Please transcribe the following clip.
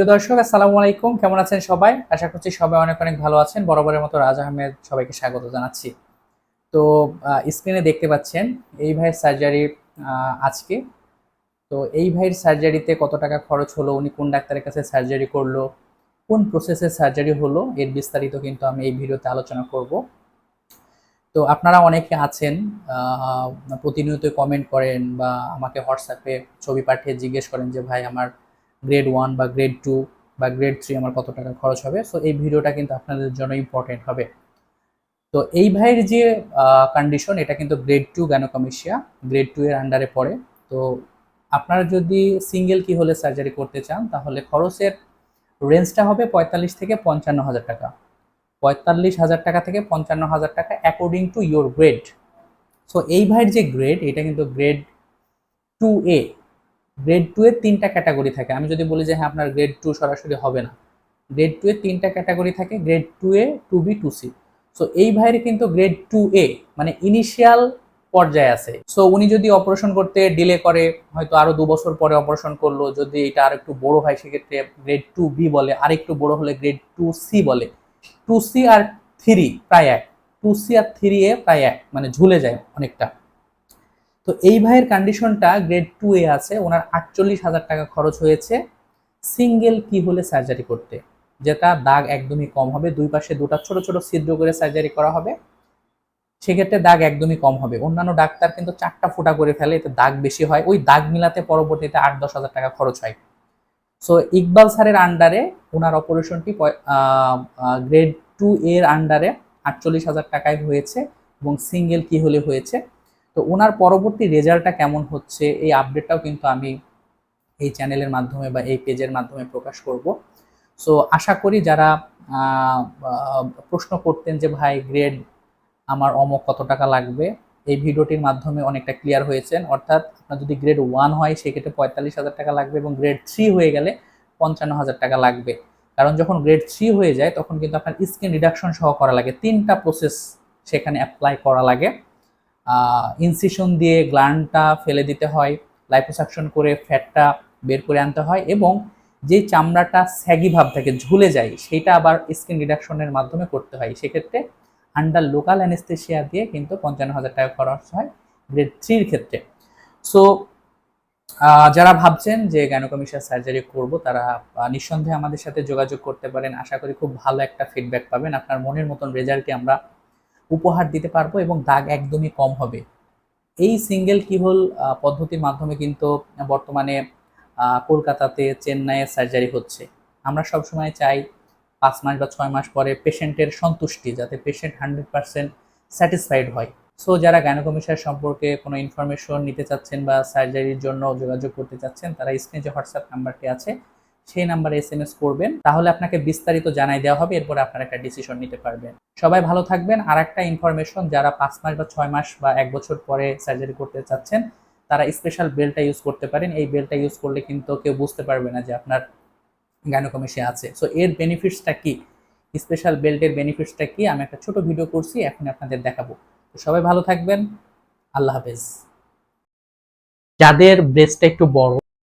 প্রিয় দর্শক, আসসালামু আলাইকুম। কেমন আছেন সবাই? আশা করছি সবাই অনেক অনেক ভালো আছেন। বরাবরের মতো রাজ আহমেদ সবাইকে স্বাগত জানাচ্ছি। তো স্ক্রিনে দেখতে পাচ্ছেন, এই ভাইয়ের সার্জারি আজকে। তো, এই ভাইয়ের সার্জারিতে কত টাকা খরচ হলো? উনি কোন ডাক্তারের কাছে সার্জারি করল? কোন প্রসেসে সার্জারি হলো? এর বিস্তারিত কিন্তু আমি এই ভিডিওতে আলোচনা করব। তো, আপনারা অনেকে আছেন প্রতিনিয়ত কমেন্ট করেন বা আমাকে হোয়াটসঅ্যাপে ছবি পাঠিয়ে জিজ্ঞেস করেন যে, ভাই, আমার গ্রেড ওয়ান বা গ্রেড টু বা গ্রেড থ্রি আমার কত টাকা খরচ হবে? সো এই ভিডিওটা কিন্তু আপনাদের জন্য ইম্পর্টেন্ট হবে। তো এই ভাইয়ের যে কন্ডিশন এটা কিন্তু grade two gynecomastia grade two এর আন্ডারে পড়ে। তো আপনারা যদি সিঙ্গেল কি হলে সার্জারি করতে চান, তাহলে খরচের রেঞ্জটা হবে পঁয়তাল্লিশ থেকে পঞ্চান্ন হাজার টাকা। পঁয়তাল্লিশ হাজার টাকা থেকে পঞ্চান্ন হাজার টাকা according to your grade so এই ভাইয়ের যে গ্রেড এটা কিন্তু গ্রেড টু এ গ্রেড টু এর তিনটা ক্যাটাগরি থাকে। আমি যদি বলি যে হ্যাঁ আপনার গ্রেড টু সরাসরি হবে না। গ্রেড টু এর তিনটা ক্যাটাগরি থাকে grade two A two B two C so এই ভাইয়ের কিন্তু গ্রেড টু এ মানে ইনিশিয়াল পর্যায়ে আছে। সো উনি যদি অপারেশন করতে ডিলে করে, হয়তো আরও দু বছর পরে অপারেশন করল, যদি এটা আর একটু বড় হয়, সেক্ষেত্রে গ্রেড টু বি বলে আর একটু বড় হলে গ্রেড টু সি বলে। টু সি আর থ্রি প্রায় এক। টু সি আর থ্রি এ প্রায় এক মানে ঝুলে যায় অনেকটা। তো এই ভাইয়ের কন্ডিশনটা গ্রেড টু এ আছে, ওনার আটচল্লিশ হাজার টাকা খরচ হয়েছে। সিঙ্গেল কি হলে সার্জারি করতে? যেটা দাগ একদমই কম হবে, দুই পাশে দুটা ছোট ছোট ছিদ্র করে সার্জারি করা হবে। সেক্ষেত্রে দাগ একদমই কম হবে। অন্যান্য ডাক্তার কিন্তু চারটা ফুটা করে ফেলে, এতে দাগ বেশি হয়। ওই দাগ মিলাতে পরবর্তীতে আট দশ হাজার টাকা খরচ হয়। সো ইকবাল স্যারের আন্ডারে ওনার অপারেশনটি গ্রেড টু এর আন্ডারে আটচল্লিশ হাজার টাকায় হয়েছে এবং সিঙ্গেল কি হলে হয়েছে? তো ওনার পরবর্তী রেজাল্টটা কেমন হচ্ছে? এই আপডেটটাও কিন্তু আমি এই চ্যানেলের মাধ্যমে বা এই পেজের মাধ্যমে প্রকাশ করব। সো আশা করি যারা প্রশ্ন করতেন যে, ভাই গ্রেড আমার অমক কত টাকা লাগবে? এই ভিডিওটির মাধ্যমে অনেকটা ক্লিয়ার হয়েছেন। অর্থাৎ আপনার যদি গ্রেড ওয়ান হয়, সেক্ষেত্রে পঁয়তাল্লিশ হাজার টাকা লাগবে এবং গ্রেড থ্রি হয়ে গেলে পঞ্চান্ন হাজার টাকা লাগবে। কারণ যখন গ্রেড থ্রি হয়ে যায়, তখন কিন্তু আপনার স্কিন রিডাকশন সহ করা লাগে। তিনটা প্রসেস সেখানে অ্যাপ্লাই করা লাগে। ইনসিশন দিয়ে গ্ল্যান্ডটা ফেলে দিতে হয় লাইপোসাকশন করে ফ্যাটটা বের করে আনতে হয় এবং যে চামড়াটা স্যাগি ভাব থাকে ঝুলে যায় সেটা আবার স্কিন রিডাকশনের মাধ্যমে করতে হয়। সেক্ষেত্রে আন্ডার লোকাল অ্যানেস্থেশিয়া দিয়ে কিন্তু পঞ্চান্ন হাজার টাকা খরচ হয় গ্রেড থ্রির ক্ষেত্রে। সো যারা ভাবছেন যে গ্যানোকমিশিয়া সার্জারি করব, তারা নিঃসন্দেহে আমাদের সাথে যোগাযোগ করতে পারেন। আশা করি খুব ভালো একটা ফিডব্যাক পাবেন। আপনার মনের মতন রেজাল্টটি আমরা উপহার দিতে পারব এবং দাগ একদমই কম হবে। এই সিঙ্গেল কিহোল পদ্ধতির মাধ্যমে কিন্তু বর্তমানে কলকাতাতে চেন্নাইয়ে সার্জারি হচ্ছে। আমরা সবসময় চাই পাঁচ মাস বা ছয় মাস পরে পেশেন্টের সন্তুষ্টি, যাতে পেশেন্ট হান্ড্রেড পার্সেন্ট স্যাটিসফাইড হয়। সো যারা গাইনোকমিশার সম্পর্কে কোনো ইনফরমেশন নিতে চাচ্ছেন বা সার্জারির জন্য যোগাযোগ করতে চাচ্ছেন, তারা স্ক্রিনে যে হোয়াটসঅ্যাপ নাম্বারটি আছে সেই নাম্বারে এস এম এস করবেন, তাহলে আপনাকে বিস্তারিত জানাই দেওয়া হবে, এরপর আপনারা একটা ডিসিশন নিতে পারবেন। সবাই ভালো থাকবেন। আর একটা ইনফরমেশন যারা পাঁচ মাস বা ছয় মাস বা এক বছর পরে সার্জারি করতে চাচ্ছেন, তারা স্পেশাল বেলটা ইউজ করতে পারেন। এই বেলটা ইউজ করলে কিন্তু কেউ বুঝতে পারবে না যে আপনার গাইনোকমিশিয়া আছে। সো এর বেনিফিটসটা কি? স্পেশাল বেল্টের বেনিফিটসটা কি? আমি একটা ছোট ভিডিও করছি এখন আপনাদের দেখাবো। সবাই ভালো থাকবেন। আল্লাহ হাফেজ। যাদের ব্রেস্টটা একটু বড়